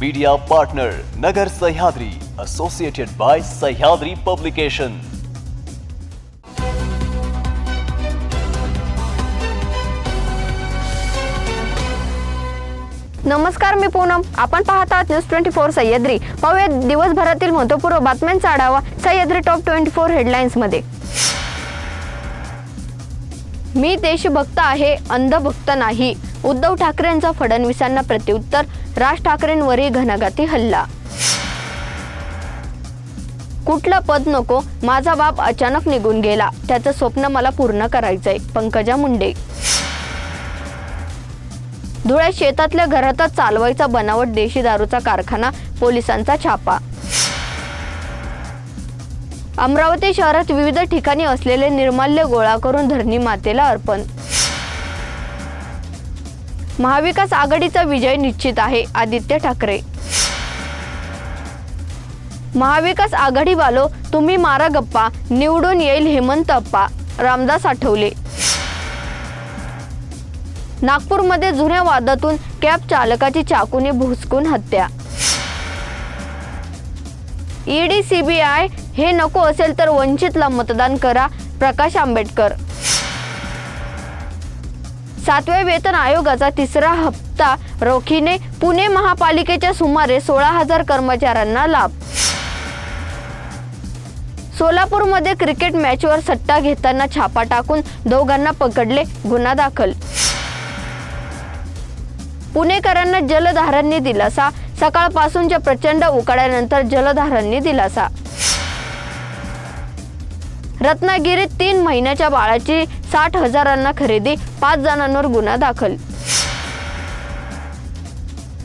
Media partner Nagar Sahyadri associated by Sahyadri publication नमस्कार मी पूनम. आपण पाहत आहात न्यूज ट्वेंटी फोर सह्याद्री. पाहूया दिवसभरातील महत्त्वपूर्ण बातम्यांचा आढावा सह्याद्री टॉप ट्वेंटी फोर हेडलाईन्समध्ये. मी देशभक्त आहे अंधभक्त नाही. उद्धव ठाकरेंचा फडणवीसांना प्रत्युत्तर राज ठाकरेंवरही घणाघाती हल्ला. कुठलं पद नको माझा बाप अचानक निघून गेला. त्याचं स्वप्न मला पूर्ण करायचंय. पंकजा मुंडे. धुळ्यात शेतातल्या घरातच चालवायचा बनावट देशी दारूचा कारखाना पोलिसांचा छापा. अमरावती शहरात विविध ठिकाणी असलेले निर्माल्य गोळा करून धरणी मातेला अर्पण. महाविकास आघाडीचा विजय निश्चित आहे आदित्य ठाकरे. महाविकास आघाडी वालो तुम्ही मारा गप्पा निवडून येईल हेमंत अप्पा रामदास आठवले. नागपूरमध्ये जुन्या वादातून कॅब चालकाची चाकूने भुसकून हत्या. ईडी सीबीआय हे नको असेल तर वंचितला मतदान करा प्रकाश आंबेडकर. सातव्या वेतन आयोगाचा तिसरा हप्ता रोखीने पुणे महापालिकेच्या सुमारे सोळा हजार कर्मचाऱ्यांना लाभ. सोलापूरमध्ये क्रिकेट मॅचवर सट्टा घेताना छापा टाकून दोघांना पकडले गुन्हा दाखल. पुणेकरांना जलधारांनी दिलासा. सकाळपासूनच्या प्रचंड उकाड्यानंतर जलधारांनी दिलासा. रत्नागिरीत तीन महिन्याच्या बाळाची साठ हजारांना खरेदी पाच जणांवर गुन्हा दाखल.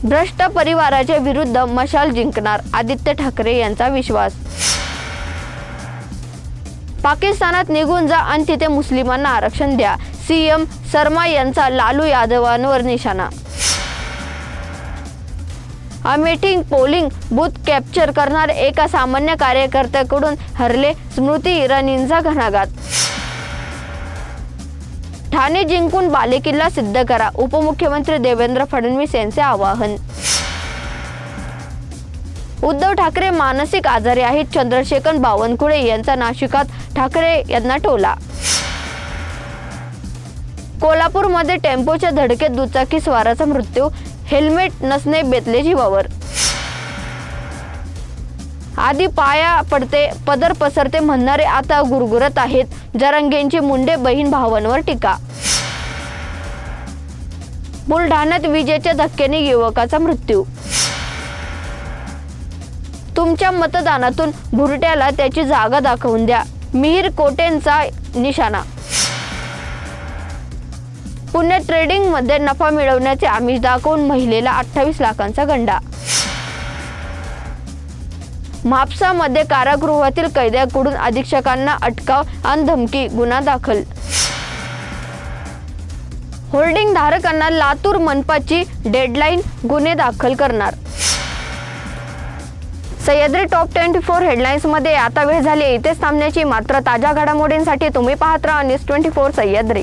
भ्रष्ट परिवाराच्या विरुद्ध मशाल जिंकणार आदित्य ठाकरे यांचा विश्वास. पाकिस्तानात निघून जा आणि तिथे मुस्लिमांना आरक्षण द्या सीएम शर्मा यांचा लालू यादवांवर निशाणा. अमेठिंग पोलिंग बूथ कॅप्चर करणार एका सामान्य कार्यकर्त्याकडून हरले स्मृती इराणींचा घणाघात. ठाणे जिंकून बालेकिल्ला सिद्ध करा उपमुख्यमंत्री देवेंद्र फडणवीस यांचे आवाहन. उद्धव ठाकरे मानसिक आजारी आहेत चंद्रशेखर बावनकुळे यांचा नाशिकात ठाकरे यांना टोला. कोल्हापूरमध्ये टेम्पोच्या धडकेत दुचाकी स्वाराचा मृत्यू हेल्मेट नसणे बेतले जीवावर आधी पाया पडते पदर पसरते म्हणणारे आता गुरगुरत आहेत. जरांगेंची मुंडे बहीण भावांवर टीका. बुलढाण्यात विजेच्या धक्क्याने युवकाचा मृत्यू. तुमच्या मतदानातून भुरट्याला त्याची जागा दाखवून द्या. मिहीर कोटेंचा निशाणा. पुणे ट्रेडिंगमध्ये नफा मिळवण्याचे आमिष दाखवून महिलेला अठ्ठावीस लाखांचा गंडा. म्हापसामध्ये कारागृहातील कैद्याकडून अधीक्षकांना अटकाव आणि धमकी गुन्हा दाखल. होल्डिंग धारकांना लातूर मनपाची डेडलाईन गुन्हे दाखल करणार. सह्याद्री टॉप ट्वेंटी फोर हेडलाईन्समध्ये आता वेळ झाली इथेच थांबण्याची मात्र ताज्या घडामोडींसाठी तुम्ही पाहत राहा news twenty four Sahyadri.